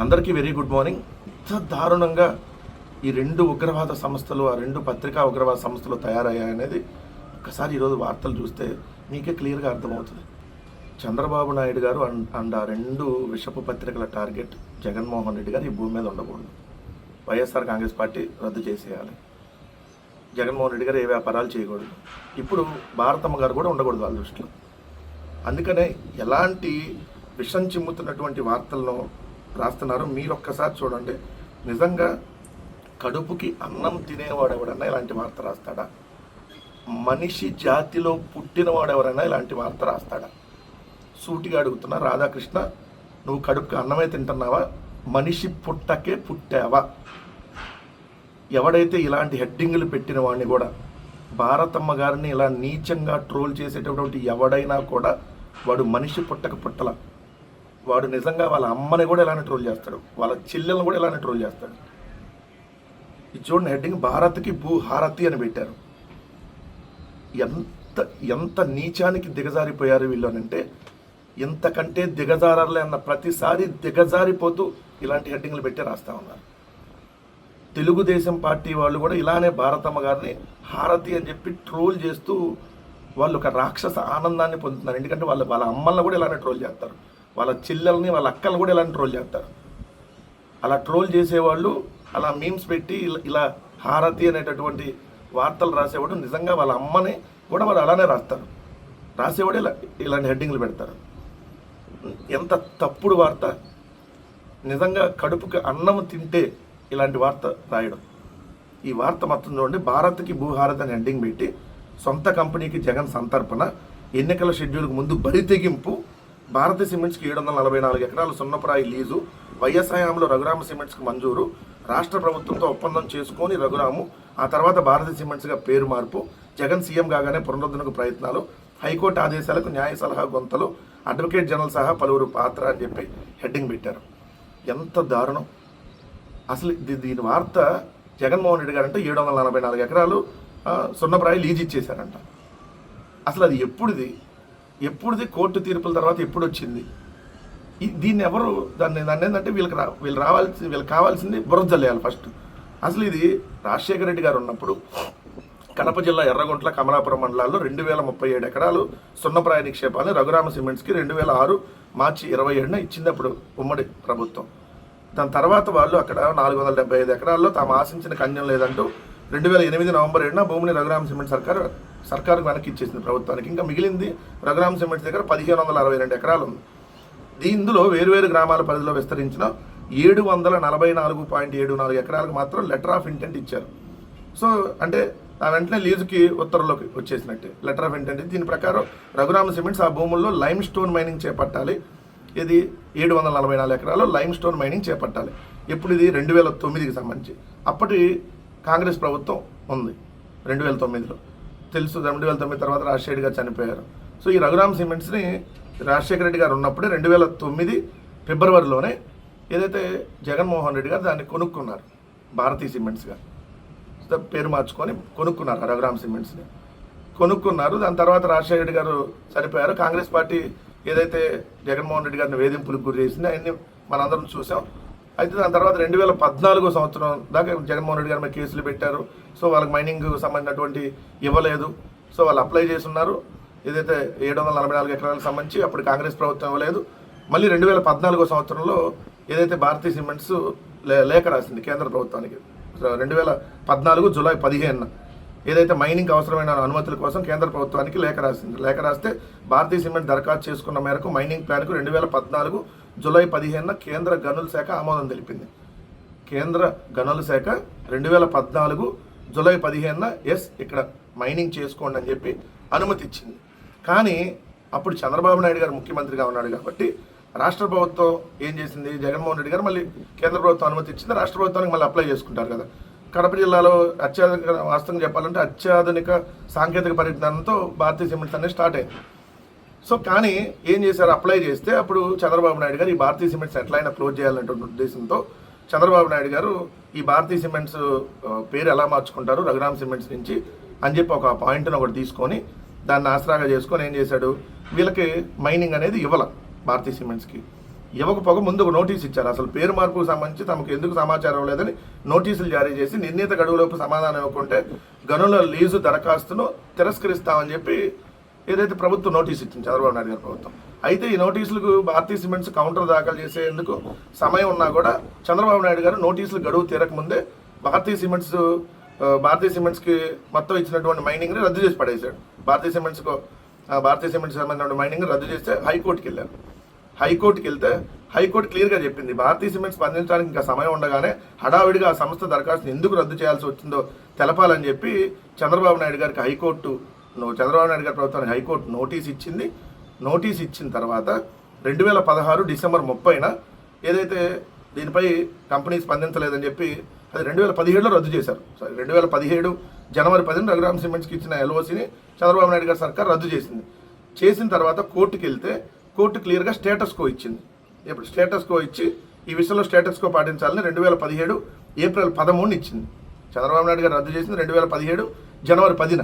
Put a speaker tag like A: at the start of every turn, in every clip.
A: అందరికీ very good morning. ఇంత దారుణంగా ఈ రెండు ఉగ్రవాద సంస్థలు ఆ రెండు పత్రికా ఉగ్రవాద సంస్థలు తయారయ్యాయనేది ఒకసారి ఈరోజు వార్తలు చూస్తే మీకే క్లియర్గా అర్థమవుతుంది. చంద్రబాబు నాయుడు గారు అండ్ అండ్ ఆ రెండు విషపు పత్రికల టార్గెట్ జగన్మోహన్ రెడ్డి గారు ఈ భూమి మీద ఉండకూడదు. వైఎస్ఆర్ కాంగ్రెస్ పార్టీ రద్దు చేసేయాలి. జగన్మోహన్ రెడ్డి గారు ఏ వ్యాపారాలు చేయకూడదు. ఇప్పుడు భారతమ్మ గారు కూడా ఉండకూడదు వాళ్ళ దృష్టిలో. అందుకనే ఎలాంటి విషం చిమ్ముతున్నటువంటి వార్తలను రాస్తున్నారు. మీరు ఒక్కసారి చూడండి. నిజంగా కడుపుకి అన్నం తినేవాడు ఎవడన్నా ఇలాంటి వార్త రాస్తాడా? మనిషి జాతిలో పుట్టినవాడు ఎవరైనా ఇలాంటి వార్త రాస్తాడా? సూటిగా అడుగుతున్నా రాధాకృష్ణ నువ్వు కడుపుకి అన్నమే తింటున్నావా? మనిషి పుట్టకే పుట్టావా? ఎవడైతే ఇలాంటి హెడ్డింగులు పెట్టిన వాడిని కూడా భారతమ్మ గారిని ఇలా నీచంగా ట్రోల్ చేసేటటువంటి ఎవడైనా కూడా వాడు మనిషి పుట్టక పుట్టల. వాడు నిజంగా వాళ్ళ అమ్మని కూడా ఇలానే ట్రోల్ చేస్తాడు? వాళ్ళ చెల్లెలను కూడా ఇలానే ట్రోల్ చేస్తాడు? ఇది చూడండి హెడ్డింగ్ భారత్కి భూ హారతి అని పెట్టారు. ఎంత ఎంత నీచానికి దిగజారిపోయారు వీళ్ళు అంటే ఇంతకంటే దిగజారాలే అన్న ప్రతిసారి దిగజారిపోతూ ఇలాంటి హెడ్డింగ్లు పెట్టి రాస్తా ఉన్నారు. తెలుగుదేశం పార్టీ వాళ్ళు కూడా ఇలానే భారతమ్మ గారిని హారతి అని చెప్పి ట్రోల్ చేస్తూ వాళ్ళు ఒక రాక్షస ఆనందాన్ని పొందుతున్నారు. ఎందుకంటే వాళ్ళు వాళ్ళ అమ్మల్ని కూడా ఇలానే ట్రోల్ చేస్తారు. వాళ్ళ చెల్లెల్ని వాళ్ళ అక్కల్ని కూడా ఇలాంటి ట్రోల్ చేస్తారు. అలా ట్రోల్ చేసేవాళ్ళు అలా మీమ్స్ పెట్టి ఇలా- ఇలా హారతి అనేటటువంటి వార్తలు రాసేవాడు నిజంగా వాళ్ళ అమ్మని కూడా వాళ్ళు అలానే రాస్తారు. రాసేవాడు ఇలా ఇలాంటి హెడ్డింగ్లు పెడతారు. ఎంత తప్పుడు వార్త. నిజంగా కడుపుకి అన్నం తింటే ఇలాంటి వార్త రాయడం. ఈ వార్త మొత్తం చూడండి భారత్కి భూహారత్ అని హెడ్డింగ్ పెట్టి సొంత కంపెనీకి జగన్ సంతర్పణ ఎన్నికల షెడ్యూల్కి ముందు బరి తెగింపు భారతీయ సిమెంట్స్కి ఏడు వందల నలభై నాలుగు ఎకరాలు సున్నప్రాయి లీజు వైఎస్ హయాంలో రఘురామ సిమెంట్స్కి మంజూరు. రాష్ట్ర ప్రభుత్వంతో ఒప్పందం చేసుకొని రఘురాము ఆ తర్వాత భారతీయ సిమెంట్స్గా పేరు మార్పు. జగన్ సీఎం కాగానే పునరుద్ధరణకు ప్రయత్నాలు. హైకోర్టు ఆదేశాలకు న్యాయ సలహా గొంతలు. అడ్వకేట్ జనరల్ సహా పలువురు పాత్ర అని చెప్పి హెడ్డింగ్ పెట్టారు. ఎంత దారుణం. అసలు దీని వార్త జగన్మోహన్ రెడ్డి గారు అంటే ఏడు వందల నలభై నాలుగు ఎకరాలు సున్నప్రాయి లీజ్ ఇచ్చేశారంట. అసలు అది ఎప్పుడుది? ఎప్పుడుది కోర్టు తీర్పుల తర్వాత ఎప్పుడు వచ్చింది దీన్ని ఎవరు దాన్ని దాన్ని ఏంటంటే వీళ్ళకి రా వీళ్ళు రావాల్సి వీళ్ళకి కావాల్సింది బురద ఫస్ట్. అసలు ఇది రాజశేఖర రెడ్డి గారు ఉన్నప్పుడు కడప జిల్లా ఎర్రగుంట్ల కమలాపురం మండలాల్లో రెండు వేల ముప్పై ఏడు ఎకరాలు సున్నప్రాయ నిక్షేపాన్ని రఘురామ సిమెంట్స్కి రెండు వేల ఆరు మార్చి ఇరవై ఏడున ఇచ్చింది అప్పుడు ఉమ్మడి ప్రభుత్వం. దాని తర్వాత వాళ్ళు అక్కడ నాలుగు వందల డెబ్బై ఐదు ఎకరాల్లో తాము ఆశించిన కన్యం లేదంటూ రెండు వేల ఎనిమిది నవంబర్ ఏడున భూమిని రఘురామ సిమెంట్ సర్కార్ సర్కారుకు వెనక్కి ఇచ్చేసింది ప్రభుత్వానికి. ఇంకా మిగిలింది రఘురామ సిమెంట్స్ దగ్గర పదిహేను వందల అరవై రెండు ఎకరాలు ఉంది. ఇందులో వేరువేరు గ్రామాల పరిధిలో విస్తరించిన ఏడు వందల నలభై నాలుగు పాయింట్ ఏడు నాలుగు ఎకరాలకు మాత్రం లెటర్ ఆఫ్ ఇంటెంట్ ఇచ్చారు. సో అంటే ఆ వెంటనే లీజుకి ఉత్తర్వులోకి వచ్చేసినట్టే. లెటర్ ఆఫ్ ఇంటెంట్ దీని ప్రకారం రఘురామ సిమెంట్స్ ఆ భూముల్లో లైమ్ స్టోన్ మైనింగ్ చేపట్టాలి. ఇది ఏడు వందల నలభై నాలుగు ఎకరాల్లో లైమ్ స్టోన్ మైనింగ్ చేపట్టాలి. ఇప్పుడు ఇది? రెండు వేల తొమ్మిదికి సంబంధించి. అప్పటి కాంగ్రెస్ ప్రభుత్వం ఉంది. రెండు వేల తొమ్మిదిలో. తెలుసు రెండు వేల తొమ్మిది తర్వాత రాజశేఖర్ గారు చనిపోయారు. సో ఈ రఘురామ్ సిమెంట్స్ని రాజశేఖర రెడ్డి గారు ఉన్నప్పుడే రెండు వేల తొమ్మిది ఫిబ్రవరిలోనే ఏదైతే జగన్మోహన్ రెడ్డి గారు దాన్ని కొనుక్కున్నారు భారతీ సిమెంట్స్గా పేరు మార్చుకొని కొనుక్కున్నారు ఆ రఘురామ్ సిమెంట్స్ని కొనుక్కున్నారు దాని తర్వాత రాజశేఖర రెడ్డి గారు చనిపోయారు. కాంగ్రెస్ పార్టీ ఏదైతే జగన్మోహన్ రెడ్డి గారిని వేధింపులకు గురి చేసిందో అవన్నీ మనందరం చూసాం. అయితే దాని తర్వాత రెండు వేల పద్నాలుగో సంవత్సరం దాకా జగన్మోహన్ రెడ్డి గారి మీద కేసులు పెట్టారు. సో వాళ్ళకి మైనింగ్ సంబంధించినటువంటి ఇవ్వలేదు. సో వాళ్ళు అప్లై చేసి ఉన్నారు ఏదైతే ఏడు వందల నలభై నాలుగు ఎకరాలకు సంబంధించి అప్పుడు కాంగ్రెస్ ప్రభుత్వం ఇవ్వలేదు. మళ్ళీ రెండు వేల పద్నాలుగో సంవత్సరంలో ఏదైతే భారతీయ సిమెంట్స్ లే- లేఖ రాసింది కేంద్ర ప్రభుత్వానికి. రెండు వేల పద్నాలుగు జూలై పదిహేను ఏదైతే మైనింగ్ అవసరమైన అనుమతుల కోసం కేంద్ర ప్రభుత్వానికి లేఖ రాసింది. లేఖ రాస్తే భారతీయ సిమెంట్ దరఖాస్తు చేసుకున్న మేరకు మైనింగ్ ప్లాన్కు రెండు వేల పద్నాలుగు జూలై పదిహేనున కేంద్ర గనుల శాఖ ఆమోదం తెలిపింది. కేంద్ర గనుల శాఖ రెండు వేల పద్నాలుగు జూలై పదిహేనున ఎస్ ఇక్కడ మైనింగ్ చేసుకోండి అని చెప్పి అనుమతి ఇచ్చింది కానీ అప్పుడు చంద్రబాబు నాయుడు గారు ముఖ్యమంత్రిగా ఉన్నాడు కాబట్టి రాష్ట్ర ప్రభుత్వం ఏం చేసింది? జగన్మోహన్ రెడ్డి గారు మళ్ళీ కేంద్ర ప్రభుత్వం అనుమతి ఇచ్చింది రాష్ట్ర ప్రభుత్వానికి మళ్ళీ అప్లై చేసుకుంటారు కదా. కడప జిల్లాలో అత్యాధునిక వాస్తవంగా చెప్పాలంటే అత్యాధునిక సాంకేతిక పరిజ్ఞానంతో భారతీయ సిమెంట్స్ అనేది స్టార్ట్ అయింది. సో కానీ ఏం చేశారు? అప్లై చేస్తే అప్పుడు చంద్రబాబు నాయుడు గారు ఈ భారతీయ సిమెంట్స్ ఎట్లయినా క్లోజ్ చేయాలనేటువంటి ఉద్దేశంతో చంద్రబాబు నాయుడు గారు ఈ భారతీయ సిమెంట్స్ పేరు ఎలా మార్చుకుంటారు? రఘురామ్ సిమెంట్స్ నుంచి అని చెప్పి ఒక పాయింట్ని ఒకటి తీసుకొని దాన్ని ఆసరాగా చేసుకొని ఏం చేశాడు? వీళ్ళకి మైనింగ్ అనేది ఇవ్వాల భారతీయ సిమెంట్స్కి ఇవ్వకపోక ముందు ఒక నోటీస్ ఇచ్చారు. అసలు పేరు మార్పుకు సంబంధించి తమకు ఎందుకు సమాచారం లేదని నోటీసులు జారీ చేసి నిర్ణీత గడువులోపు సమాధానం ఇవ్వకుంటే గనుల లీజు దరఖాస్తును తిరస్కరిస్తామని చెప్పి ఏదైతే ప్రభుత్వం నోటీస్ ఇచ్చింది చంద్రబాబు నాయుడు గారి ప్రభుత్వం. అయితే ఈ నోటీసులకు భారతీయ సిమెంట్స్ కౌంటర్ దాఖలు చేసేందుకు సమయం ఉన్నా కూడా చంద్రబాబు నాయుడు గారు నోటీసులు గడువు తీరకముందే భారతీయ సిమెంట్స్ భారతీయ సిమెంట్స్కి మొత్తం ఇచ్చినటువంటి మైనింగ్ని రద్దు చేసి పడేశాడు. భారతీయ సిమెంట్స్కు భారతీయ సిమెంట్స్ సంబంధించిన మైనింగ్ రద్దు చేస్తే హైకోర్టుకి వెళ్ళారు. హైకోర్టుకి వెళ్తే హైకోర్టు క్లియర్గా చెప్పింది భారతీయ సిమెంట్ స్పందించడానికి ఇంకా సమయం ఉండగానే హడావిడిగా ఆ సంస్థ దరఖాస్తును ఎందుకు రద్దు చేయాల్సి వచ్చిందో తెలపాలని చెప్పి చంద్రబాబు నాయుడు గారికి హైకోర్టు నువ్వు చంద్రబాబు నాయుడు గారి ప్రభుత్వానికి హైకోర్టు నోటీస్ ఇచ్చింది. నోటీస్ ఇచ్చిన తర్వాత రెండు వేల పదహారు డిసెంబర్ ముప్పైన ఏదైతే దీనిపై కంపెనీ స్పందించలేదని చెప్పి అది రెండు వేల పదిహేడులో రద్దు చేశారు. సారీ రెండు వేల పదిహేడు జనవరి పదిన రఘురామ్ సిమెంట్స్కి ఇచ్చిన ఎల్ఓసిని చంద్రబాబు నాయుడు గారి సర్కార్ రద్దు చేసింది. చేసిన తర్వాత కోర్టుకి వెళ్తే కోర్టు క్లియర్గా స్టేటస్ కో ఇచ్చింది. ఇప్పుడు స్టేటస్ కో ఇచ్చి ఈ విషయంలో స్టేటస్ కో పాటించాలని రెండు వేల పదిహేడు ఏప్రిల్ పదమూడుని ఇచ్చింది. చంద్రబాబు నాయుడు గారు రద్దు చేసింది రెండు వేల పదిహేడు జనవరి పదిన.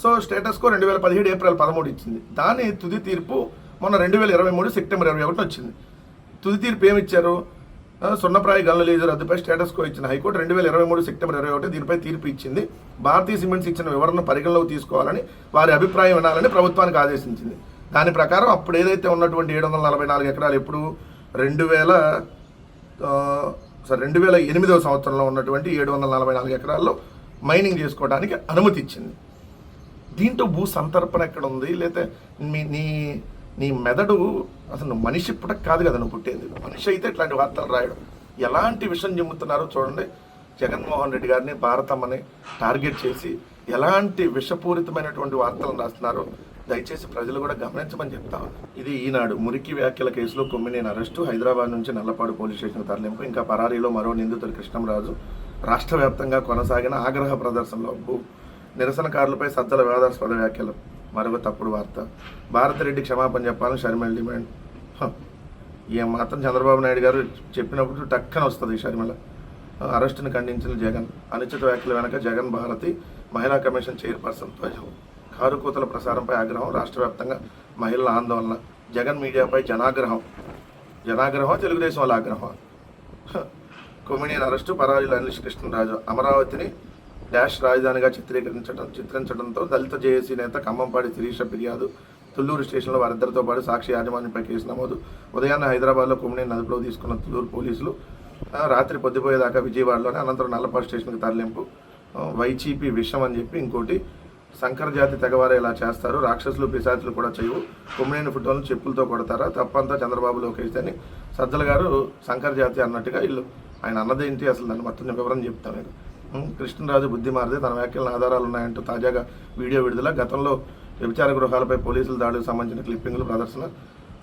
A: సో స్టేటస్ కో రెండు వేల పదిహేడు ఏప్రిల్ పదమూడు ఇచ్చింది. దాని తుది తీర్పు మొన్న రెండు వేల ఇరవై మూడు సెప్టెంబర్ ఇరవై ఒకటి వచ్చింది. తుది తీర్పు ఏమిచ్చారు సున్నప్రాయ గల్ల లీజర్ రద్దుపై స్టేటస్ కో ఇచ్చిన హైకోర్టు రెండు వేల ఇరవై మూడు సెప్టెంబర్ ఇరవై ఒకటి దీనిపై తీర్పు ఇచ్చింది. భారతీయ సిమెంట్స్ ఇచ్చిన వివరణ పరిగణలోకి తీసుకోవాలని వారి అభిప్రాయం వినాలని ప్రభుత్వానికి ఆదేశించింది. దాని ప్రకారం అప్పుడు ఏదైతే ఉన్నటువంటి ఏడు వందల నలభై నాలుగు ఎకరాలు ఎప్పుడు రెండు వేల సారీ రెండు వేల ఎనిమిదవ సంవత్సరంలో ఉన్నటువంటి ఏడు వందల నలభై నాలుగు ఎకరాల్లో మైనింగ్ చేసుకోవడానికి అనుమతి ఇచ్చింది. దీంట్లో భూ సంతర్పణ ఎక్కడ ఉంది లేదా మీ నీ నీ మెదడు అసలు మనిషి పుట్టక కాదు కదా నువ్వు పుట్టేది. మనిషి అయితే ఇట్లాంటి వార్తలు రాయడం. ఎలాంటి విషయం చెబుతున్నారో చూడండి. జగన్మోహన్ రెడ్డి గారిని భారతమ్మని టార్గెట్ చేసి ఎలాంటి విషపూరితమైనటువంటి వార్తలను రాస్తున్నారో దయచేసి ప్రజలు కూడా గమనించమని చెప్తా ఇది ఈనాడు మురికి వ్యాఖ్యల కేసులో కొమ్మినేని అరెస్టు హైదరాబాద్ నుంచి నల్లపాడు పోలీస్ స్టేషన్ తరలింపు ఇంకా పరారీలో మరో నిందితుడు కృష్ణంరాజు రాష్ట్ర వ్యాప్తంగా కొనసాగిన ఆగ్రహ ప్రదర్శనలో భూ నిరసనకారులపై సజ్జల వివాదాస్పద వ్యాఖ్యలు. మరొక తప్పుడు వార్త. భారతిరెడ్డి క్షమాపణ చెప్పాలని షర్మిల డిమాండ్. ఏ మాత్రం చంద్రబాబు నాయుడు గారు చెప్పినప్పుడు టక్కన వస్తుంది షర్మిల. అరెస్టును ఖండించిన జగన్ అనుచిత వ్యాఖ్యల వెనక జగన్ భారతి మహిళా కమిషన్ చైర్పర్సన్ ధ్వజం. కారు కూతల ప్రసారంపై ఆగ్రహం రాష్ట్ర వ్యాప్తంగా మహిళల ఆందోళన. జగన్ మీడియాపై జనాగ్రహం. జనాగ్రహం తెలుగుదేశం వాళ్ళ ఆగ్రహం హ. అరెస్టు పరారీల అనిల్ కృష్ణరాజు. అమరావతిని డాష్ రాజధానిగా చిత్రీకరించడం చిత్రించడంతో దళిత జేఏసీ నేత ఖమ్మంపాడి శిరీష ఫిర్యాదు తుళ్ళూరు స్టేషన్లో వారిద్దరితో పాటు సాక్షి యాజమాన్యంపై కేసు నమోదు. ఉదయాన్నే హైదరాబాద్లో కొమ్మినేని అదుపులో తీసుకున్న తుళ్ళూరు పోలీసులు రాత్రి పొద్దుపోయేదాకా విజయవాడలోనే అనంతరం నల్లపాడు స్టేషన్కి తరలింపు. ఆ, వైచీపీ విషం అని చెప్పి ఇంకోటి సంకర జాతి తెగవారు ఇలా చేస్తారు రాక్షసులు పిశాచులు కూడా చేయవు. కుమ్మిడిని ఫోటోలు చెప్పులతో కొడతారా? తప్పంతా చంద్రబాబు లోకేష్ అని సజ్జల గారు సంకర జాతి అన్నట్టుగా వీళ్ళు ఆయన అన్నదేంటి అసలు దాన్ని మొత్తం వివరం చెప్తాను నేను. కృష్ణరాజు బుద్ధి మారితే తన వ్యాఖ్యలను ఆధారాలు ఉన్నాయంటూ తాజాగా వీడియో విడుదల. గతంలో వ్యభిచార గృహాలపై పోలీసుల దాడులకు సంబంధించిన క్లిప్పింగ్లు ప్రదర్శన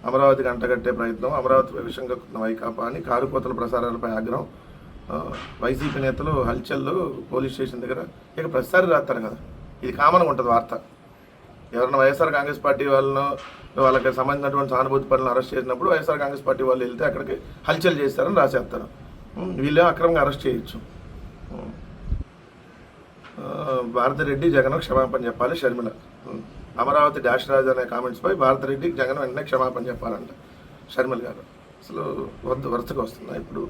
A: అమరావతి అంటగట్టే ప్రయత్నం అమరావతి విషంగా వైకాపా అని కారుకోతల ప్రసారాలపై ఆగ్రహం. వైసీపీ నేతలు హల్చల్లు పోలీస్ స్టేషన్ దగ్గర ఇక ప్రతిసారి రాస్తారు కదా. ఇది కామన్గా ఉంటుంది వార్త. ఎవరైనా వైఎస్ఆర్ కాంగ్రెస్ పార్టీ వాళ్ళను వాళ్ళకి సంబంధించినటువంటి సానుభూతి పనులను అరెస్ట్ చేసినప్పుడు వైఎస్ఆర్ కాంగ్రెస్ పార్టీ వాళ్ళు వెళ్తే అక్కడికి హల్చల్ చేస్తారని రాసేస్తారు. వీళ్ళు వీళ్ళే అక్రమంగా అరెస్ట్ చేయొచ్చు. భారతిరెడ్డి జగన్ క్షమాపణ చెప్పాలి షర్మిల. అమరావతి డాష్ రాజు అనే కామెంట్స్పై భారతిరెడ్డి జగన్ వెంటనే క్షమాపణ చెప్పాలంట షర్మిల గారు. అసలు వద్ద వరుసగా వస్తుందా ఇప్పుడు?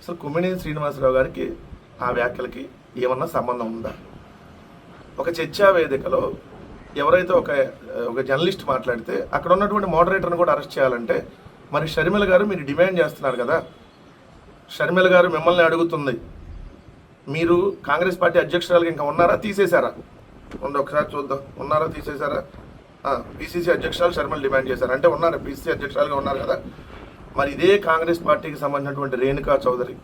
A: అసలు కుమ్మినేని శ్రీనివాసరావు గారికి ఆ వ్యాఖ్యలకి ఏమన్నా సంబంధం ఉందా? ఒక చర్చా వేదికలో ఎవరైతే ఒక ఒక జర్నలిస్ట్ మాట్లాడితే అక్కడ ఉన్నటువంటి మోడరేటర్ని కూడా అరెస్ట్ చేయాలంటే మరి షర్మిల గారు మీరు డిమాండ్ చేస్తున్నారు కదా? షర్మిల గారు మిమ్మల్ని అడుగుతుంది మీరు కాంగ్రెస్ పార్టీ అధ్యక్షురాలుగా ఇంకా ఉన్నారా? తీసేశారా? ఉండి ఒకసారి చూద్దాం. ఉన్నారా? తీసేశారా? పిసిసి అధ్యక్షురాలు శర్మలు డిమాండ్ చేశారు. అంటే ఉన్నారు? పిసిసి అధ్యక్షురాలుగా ఉన్నారు కదా? మరి ఇదే కాంగ్రెస్ పార్టీకి సంబంధించినటువంటి రేణుకా చౌదరి.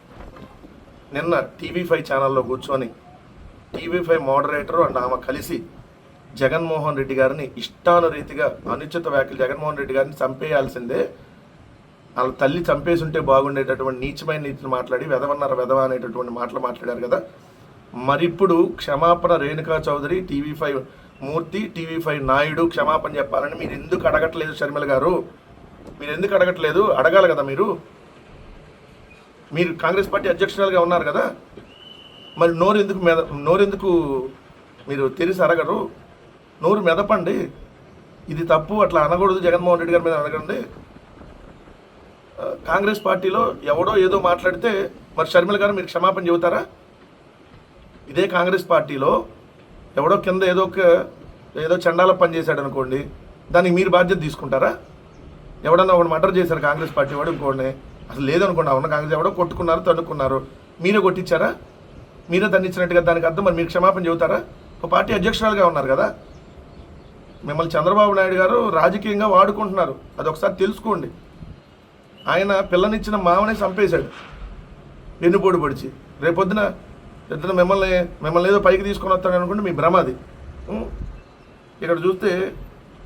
A: నిన్న టీవీ ఫైవ్ ఛానల్లో కూర్చొని టీవీ ఫైవ్ మోడరేటర్ అండ్ ఆమె కలిసి జగన్మోహన్ రెడ్డి గారిని ఇష్టానురీతిగా అనుచిత వ్యాఖ్యలు జగన్మోహన్ రెడ్డి గారిని చంపేయాల్సిందే వాళ్ళ తల్లి చంపేసి ఉంటే బాగుండేటటువంటి నీచమైన నీతిని మాట్లాడి వెదవన్నారు వెదవ అనేటటువంటి మాటలు మాట్లాడారు కదా. మరి ఇప్పుడు క్షమాపణ Renuka Chowdhury TV five Murthy TV five Naidu క్షమాపణ చెప్పాలని మీరు ఎందుకు అడగట్లేదు షర్మిల గారు? మీరు ఎందుకు అడగట్లేదు? అడగాలి కదా మీరు. మీరు కాంగ్రెస్ పార్టీ అధ్యక్షురాలుగా ఉన్నారు కదా. మరి నోరు ఎందుకు మెద నోరెందుకు మీరు తెరిసి అడగరు నోరు మెదపండి. ఇది తప్పు. అట్లా అనకూడదు. జగన్మోహన్ రెడ్డి గారి మీద అడగండి కాంగ్రెస్ పార్టీలో ఎవడో ఏదో మాట్లాడితే మరి షర్మిల గారు మీరు క్షమాపణ చెబుతారా? ఇదే కాంగ్రెస్ పార్టీలో ఎవడో కింద ఏదో ఒక ఏదో చండాల పని చేశాడు అనుకోండి దానికి మీరు బాధ్యత తీసుకుంటారా? ఎవడన్నా ఒకటి మర్డర్ చేశారు కాంగ్రెస్ పార్టీ వాడు ఇంకోటి అసలు లేదనుకోండి అవును కాంగ్రెస్ ఎవడో కొట్టుకున్నారు తన్నుకున్నారు మీరే కొట్టించారా? మీరే దండించినట్టుగా దానికి అర్థం మరి మీరు క్షమాపణ చెబుతారా? ఒక పార్టీ అధ్యక్షురాలుగా ఉన్నారు కదా. మిమ్మల్ని చంద్రబాబు నాయుడు గారు రాజకీయంగా వాడుకుంటున్నారు. అది ఒకసారి తెలుసుకోండి. ఆయన పిల్లనిచ్చిన మామని చంపేశాడు. వెన్నుపోటు పొడిచి. రేపొద్దున ఇద్దరు మిమ్మల్ని మిమ్మల్ని ఏదో పైకి తీసుకొని వస్తాడు అనుకుంటే మీ భ్రమ అది. ఇక్కడ చూస్తే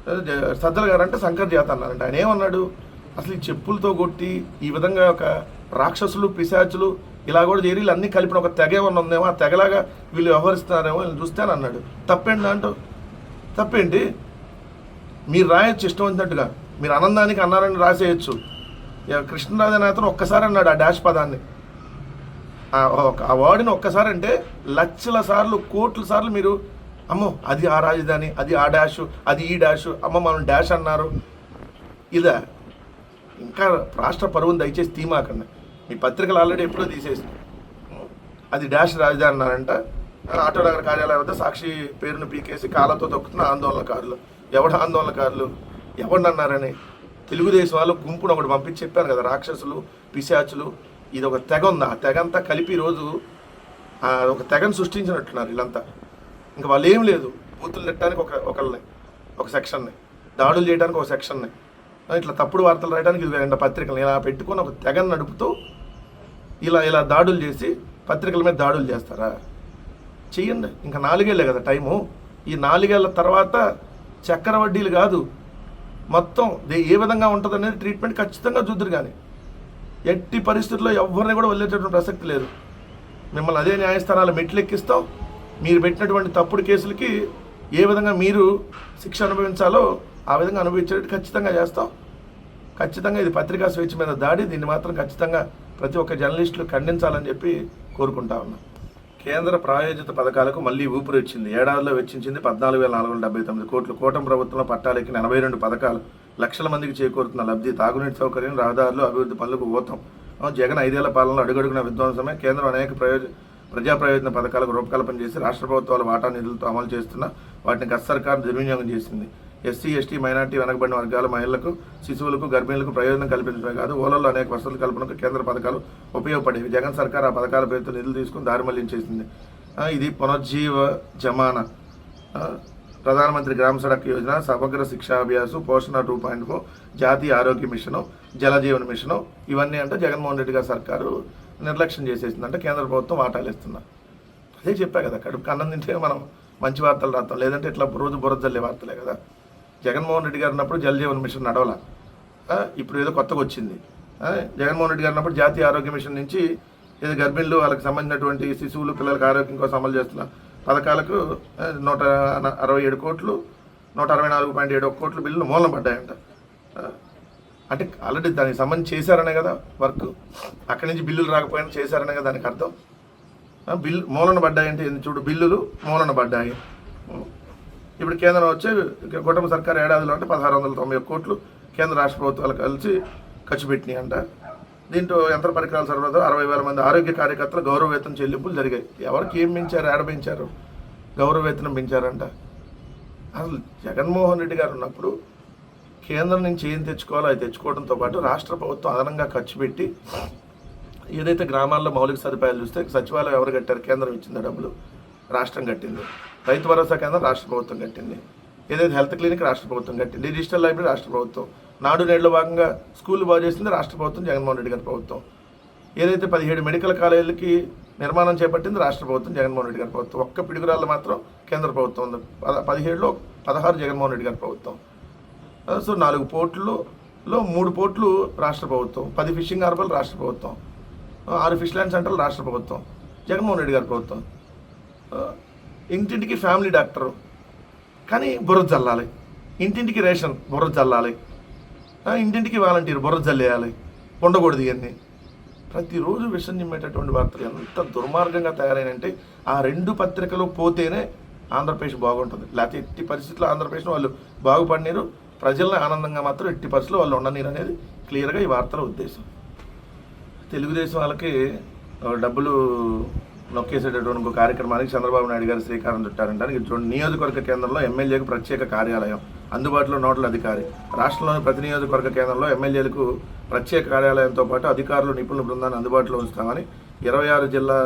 A: జ- సజ్జల గారు అంటే శంకర్ జాత అన్నారంట. ఆయన ఏమన్నాడు? అసలు ఈ చెప్పులతో కొట్టి ఈ విధంగా ఒక రాక్షసులు పిశాచులు ఇలా కూడా చేరి అన్నీ కలిపిన ఒక తెగ ఏమన్నా ఉందేమో ఆ తెగలాగా వీళ్ళు వ్యవహరిస్తున్నారేమో వీళ్ళని చూస్తే అని అన్నాడు. తప్పేంటి దాంట్లో? తప్పేంటి? మీరు రాయొచ్చు ఇష్టం వచ్చినట్టుగా. మీరు ఆనందానికి అన్నారని రాసేయచ్చు. కృష్ణరాజు అనే అతను ఒక్కసారి అన్నాడు ఆ డాష్ పదాన్ని. ఆ ఆ వర్డ్ని ఒక్కసారి అంటే లక్షల సార్లు కోట్ల సార్లు మీరు అమ్మో అది ఆ రాజధాని అది ఆ డాష్ అది ఈ డాష్ అమ్మ మనం డాష్ అన్నారు. ఇదా ఇంకా రాష్ట్ర పరువును దయచేసి తీమాకండి. మీ పత్రికలు ఆల్రెడీ ఎప్పుడో తీసేసి అది డాష్ రాజధాని అన్నారంట. ఆటో నగర కార్యాలయం వద్ద సాక్షి పేరును పీకేసి కాళ్ళతో తొక్కుతున్న ఆందోళనకారులు. ఎవడ ఆందోళనకారులు? ఎవడన్నారని తెలుగుదేశం వాళ్ళు గుంపును ఒకటి పంపించి చెప్పాను కదా రాక్షసులు పిశాచులు ఇది ఒక తెగ ఉంది? ఆ తెగ అంతా కలిపి ఈరోజు ఒక తెగను సృష్టించినట్టున్నారు వీళ్ళంతా. ఇంకా వాళ్ళు ఏం లేదు. బూతులు తిట్టడానికి ఒక ఒకళ్ళని ఒక సెక్షన్ని. దాడులు చేయడానికి ఒక సెక్షన్ని. ఇట్లా తప్పుడు వార్తలు రాయడానికి ఇది రెండు పత్రికలు. ఇలా పెట్టుకొని ఒక తెగను నడుపుతూ ఇలా ఇలా దాడులు చేసి పత్రికల మీద దాడులు చేస్తారా? చెయ్యండి. ఇంకా నాలుగేళ్ళే కదా టైము. ఈ నాలుగేళ్ళ తర్వాత చక్కెర వడ్డీలు కాదు మొత్తం ఏ విధంగా ఉంటుంది అనేది ట్రీట్మెంట్ ఖచ్చితంగా చూద్దరు కానీ. ఎట్టి పరిస్థితుల్లో ఎవరిని కూడా వదిలేటటువంటి ప్రసక్తి లేదు. మిమ్మల్ని అదే న్యాయస్థానాలు మెట్లు ఎక్కిస్తాం మీరు పెట్టినటువంటి తప్పుడు కేసులకి ఏ విధంగా మీరు శిక్ష అనుభవించాలో ఆ విధంగా అనుభవించేటట్టు ఖచ్చితంగా చేస్తాం. ఖచ్చితంగా ఇది పత్రికా స్వేచ్ఛ మీద దాడి. దీన్ని మాత్రం ఖచ్చితంగా ప్రతి ఒక్క జర్నలిస్టులు ఖండించాలని చెప్పి కోరుకుంటా ఉన్నాం. కేంద్ర ప్రాయోజిత పథకాలకు మళ్ళీ ఊపిరిచ్చింది ఏడాదిలో వెచ్చించింది పద్నాలుగు వేల నాలుగు వందల డెబ్బై తొమ్మిది కోట్లు. కూటమి ప్రభుత్వంలో పట్టాలెక్కిన ఎనభై రెండు పథకాలు లక్షల మందికి చేకూరుతున్న లబ్ధి తాగునీటి సౌకర్యం రహదారులు అభివృద్ధి పనులకు ఊతం. జగన్ ఐదేళ్ళ పాలనలో అడుగడుగున విధ్వంసమే. కేంద్రం అనేక ప్రయోజన ప్రజా ప్రయోజన పథకాలకు రూపకల్పన చేసి రాష్ట్ర ప్రభుత్వాల వాటా నిధులతో అమలు చేస్తున్న వాటిని గత సర్కారు దుర్వినియోగం చేసింది. ఎస్సీ ఎస్టీ మైనార్టీ వెనకబడిన వర్గాల మహిళలకు శిశువులకు గర్భిణులకు ప్రయోజనం కల్పించడమే కాదు ఓలల్లో అనేక వసతుల కల్పనకు కేంద్ర పథకాలు ఉపయోగపడేవి. జగన్ సర్కార్ ఆ పథకాల పేరుతో నిధులు తీసుకుని దారిమల్యం చేసింది ఇది పునర్జీవ జమానా. ప్రధానమంత్రి గ్రామ సడక్ యోజన సమగ్ర శిక్షాభ్యాసు పోషణ టూ పాయింట్ ఫోర్ జాతీయ ఆరోగ్య మిషను జలజీవన్ మిషను ఇవన్నీ అంటే జగన్మోహన్ రెడ్డి గారు సర్కారు నిర్లక్ష్యం చేసేసింది అంటే కేంద్ర ప్రభుత్వం వాటాలేస్తున్నారు అదే చెప్పా కదా కడుపు అన్నం తింటే మనం మంచి వార్తలు రాస్తాం లేదంటే ఇట్లా రోజు బురద జల్లే వార్తలే కదా. జగన్మోహన్ రెడ్డి గారు ఉన్నప్పుడు జల్ జీవన్ మిషన్ నడవల. ఇప్పుడు ఏదో కొత్తగా వచ్చింది. జగన్మోహన్ రెడ్డి గారు ఉన్నప్పుడు జాతీయ ఆరోగ్య మిషన్ నుంచి ఏదో గర్భిణులు వాళ్ళకి సంబంధించినటువంటి శిశువులు పిల్లలకు ఆరోగ్యం కోసం అమలు చేస్తున్న పథకాలకు నూట అరవై ఏడు కోట్లు నూట అరవై నాలుగు పాయింట్ ఏడు కోట్లు బిల్లులు మూలన పడ్డాయంట. అంటే ఆల్రెడీ దానికి సంబంధించి చేశారనే కదా వర్క్. అక్కడి నుంచి బిల్లులు రాకపోయినా చేశారనే కదా దానికి అర్థం. బిల్లు మూలన పడ్డాయంటే చూడు బిల్లులు మూలన పడ్డాయి. ఇప్పుడు కేంద్రం వచ్చి కుటుంబ సర్కార్ ఏడాదిలో అంటే పదహారు వందల తొంభై ఒక్క కోట్లు కేంద్ర రాష్ట్ర ప్రభుత్వాలు కలిసి ఖర్చు పెట్టినాయి అంట. దీంట్లో యంత్ర పరికరాల సరఫరాతో అరవై వేల మంది ఆరోగ్య కార్యకర్తలు గౌరవ వేతన చెల్లింపులు జరిగాయి. ఎవరికి ఏం పెంచారు ఏడ పెంచారు? గౌరవ వేతనం పెంచారంట. అసలు జగన్మోహన్ రెడ్డి గారు ఉన్నప్పుడు కేంద్రం నుంచి ఏం తెచ్చుకోవాలో అది తెచ్చుకోవడంతో పాటు రాష్ట్ర ప్రభుత్వం అదనంగా ఖర్చు పెట్టి ఏదైతే గ్రామాల్లో మౌలిక సదుపాయాలు చూస్తే సచివాలయం ఎవరు కట్టారు కేంద్రం ఇచ్చింది డబ్బులు రాష్ట్రం కట్టింది. రైతు భరోసా కేంద్రం రాష్ట్ర ప్రభుత్వం కట్టింది. ఏదైతే హెల్త్ క్లినిక్ రాష్ట్ర ప్రభుత్వం కట్టింది. డిజిటల్ లైబ్రరీ రాష్ట్ర ప్రభుత్వం. నాడు నేడులో భాగంగా స్కూల్ బాగు చేసింది రాష్ట్ర ప్రభుత్వం జగన్మోహన్ రెడ్డి గారి ప్రభుత్వం. ఏదైతే పదిహేడు మెడికల్ కాలేజీలకి నిర్మాణం చేపట్టింది రాష్ట్ర ప్రభుత్వం జగన్మోహన్ రెడ్డి గారి ప్రభుత్వం. ఒక్క పిడుగురాళ్ళు మాత్రం కేంద్ర ప్రభుత్వం ఉంది. పద పదిహేడులో పదహారు జగన్మోహన్ రెడ్డి గారి ప్రభుత్వం. సో నాలుగు పోర్టులలో మూడు పోర్టులు రాష్ట్ర ప్రభుత్వం. పది ఫిషింగ్ హార్బర్లు రాష్ట్ర ప్రభుత్వం. ఆరు ఫిష్ ల్యాండ్ సెంటర్లు రాష్ట్ర ప్రభుత్వం. జగన్మోహన్ రెడ్డి గారి ప్రభుత్వం. ఇంటింటికి ఫ్యామిలీ డాక్టరు. కానీ బుర్ర చల్లాలి ఇంటింటికి రేషన్ బుర్ర చల్లాలి ఇంటింటికి వాలంటీర్ బుర్ర చల్లేయాలి ఉండకూడదు ఇవన్నీ. ప్రతిరోజు విషం నిమ్మేటటువంటి వార్తలు ఎంత దుర్మార్గంగా తయారైనంటే ఆ రెండు పత్రికలు పోతేనే ఆంధ్రప్రదేశ్ బాగుంటుంది. లేకపోతే ఎట్టి పరిస్థితుల్లో ఆంధ్రప్రదేశ్ వాళ్ళు బాగుపడినారు ప్రజలను ఆనందంగా మాత్రం ఎట్టి పరిస్థితుల్లో వాళ్ళు ఉండనీరు అనేది క్లియర్గా ఈ వార్తల ఉద్దేశం. తెలుగుదేశం వాళ్ళకి డబ్బులు నొక్కేసేటటువంటి ఒక కార్యక్రమానికి చంద్రబాబు నాయుడు గారు శ్రీకారం చుట్టారంట. చూడండి నియోజకవర్గ కేంద్రంలో ఎమ్మెల్యేకు ప్రత్యేక కార్యాలయం. అందుబాటులో నోడల్ అధికారి. రాష్ట్రంలోని ప్రతి నియోజకవర్గ కేంద్రంలో ఎమ్మెల్యేలకు ప్రత్యేక కార్యాలయంతో పాటు అధికారులు నిపుణుల బృందాన్ని అందుబాటులో ఉంచుతామని ఇరవై ఆరు జిల్లా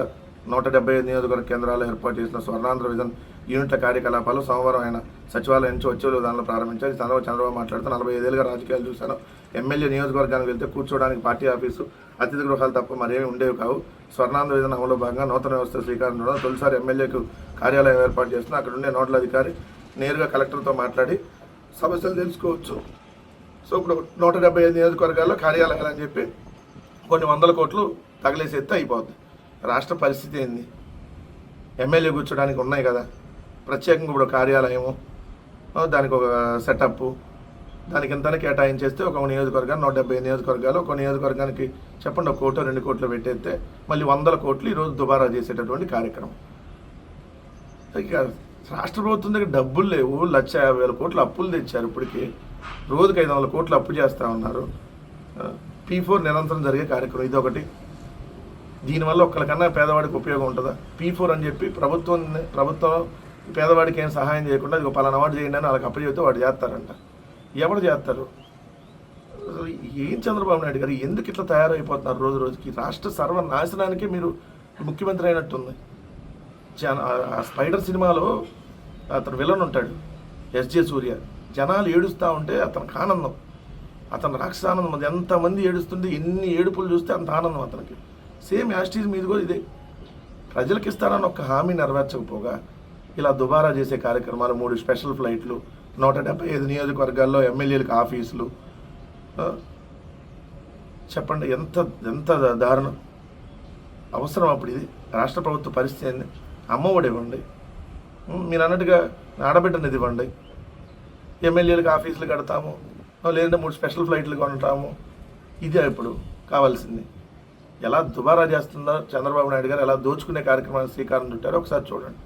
A: నూట డెబ్బై ఐదు నియోజకవర్గ కేంద్రాల్లో ఏర్పాటు చేసిన స్వర్ణాంధ్ర విజన్ యూనిట్ల కార్యకలాపాలు సోమవారం ఆయన సచివాలయం నుంచి వచ్చే విధానంలో ప్రారంభించారు. చంద్రబాబు చంద్రబాబు మాట్లాడుతూ నలభై ఐదేళ్ళుగా రాజకీయాలు చూశాను. ఎమ్మెల్యే నియోజకవర్గానికి వెళ్తే కూర్చోవడానికి పార్టీ ఆఫీసు అతిథి గృహాలు తప్ప మరేమీ ఉండేవి కావు. స్వర్ణాంధ్ర విధాన అమలు భాగంగా నూతన వ్యవస్థ శ్రీకారం చూడడం తొలిసారి ఎమ్మెల్యేకు కార్యాలయం ఏర్పాటు చేస్తున్న అక్కడ ఉండే నోడల్ అధికారి నేరుగా కలెక్టర్తో మాట్లాడి సమస్యలు తెలుసుకోవచ్చు. సో ఇప్పుడు నూట డెబ్బై ఐదు నియోజకవర్గాల్లో కార్యాలయాలు అని చెప్పి కొన్ని వందల కోట్లు తగిలేసి ఎత్తే అయిపోద్ది. రాష్ట్ర పరిస్థితి ఏంది? ఎమ్మెల్యే కూర్చోడానికి ఉన్నాయి కదా. ప్రత్యేకంగా ఇప్పుడు కార్యాలయము దానికి ఒక సెటప్ దానికి ఎంత కేటాయించేస్తే ఒక నియోజకవర్గాన్ని నూట డెబ్బై నియోజకవర్గాలు ఒక నియోజకవర్గానికి చెప్పండి ఒక కోటో రెండు కోట్లు పెట్టేస్తే మళ్ళీ వందల కోట్లు ఈరోజు దుబారా చేసేటటువంటి కార్యక్రమం. ఇక రాష్ట్ర ప్రభుత్వం దగ్గర డబ్బులు లేవు లక్ష యాభై వేల కోట్లు అప్పులు తెచ్చారు ఇప్పటికి. రోజుకి ఐదు వందల కోట్లు అప్పు చేస్తూ ఉన్నారు. పీ ఫోర్ నిరంతరం జరిగే కార్యక్రమం ఇది ఒకటి దీనివల్ల ఒక్కరికన్నా పేదవాడికి ఉపయోగం ఉంటుందా? పీ ఫోర్ అని చెప్పి ప్రభుత్వం ప్రభుత్వం పేదవాడికి ఏం సహాయం చేయకుండా ఇది పలానా వాడు చేయండి అని వాళ్ళకి అప్పచెబితే వాడు చేస్తారంట. ఎవరు చేస్తారు? ఏం చంద్రబాబు నాయుడు గారు ఎందుకు ఇట్లా తయారైపోతున్నారు రోజు రోజుకి? రాష్ట్ర సర్వనాశనానికి మీరు ముఖ్యమంత్రి అయినట్టుంది. జన ఆ- స్పైడర్ సినిమాలో అతను విలన్ ఉంటాడు ఎస్జే సూర్య. జనాలు ఏడుస్తూ ఉంటే అతనికి ఆనందం. అతను రాక్షస ఆనందం అది ఎంతమంది ఏడుస్తుంటే ఎన్ని ఏడుపులు చూస్తే అంత ఆనందం అతనికి. సేమ్ యాస్టీజ్ మీద కూడా ఇదే. ప్రజలకు ఇస్తానని ఒక హామీ నెరవేర్చకపోగా ఇలా దుబారా చేసే కార్యక్రమాలు మూడు స్పెషల్ ఫ్లైట్లు నూట డెబ్బై ఐదు నియోజకవర్గాల్లో ఎమ్మెల్యేలకు ఆఫీసులు. చెప్పండి ఎంత ఎంత దారుణం. అవసరం అప్పుడు ఇది. రాష్ట్ర ప్రభుత్వ పరిస్థితి ఏంది? అమ్మఒడి ఇవ్వండి. మీరు అన్నట్టుగా ఆడబిడ్డనిది ఇవ్వండి. ఎమ్మెల్యేలకు ఆఫీసులు కడతాము. లేదంటే మూడు స్పెషల్ ఫ్లైట్లు కొంటాము ఇదే ఇప్పుడు కావాల్సింది. ఎలా దుబారా చేస్తుందో చంద్రబాబు నాయుడు గారు ఎలా దోచుకునే కార్యక్రమాన్ని శ్రీకారం చుట్టారో ఒకసారి చూడండి.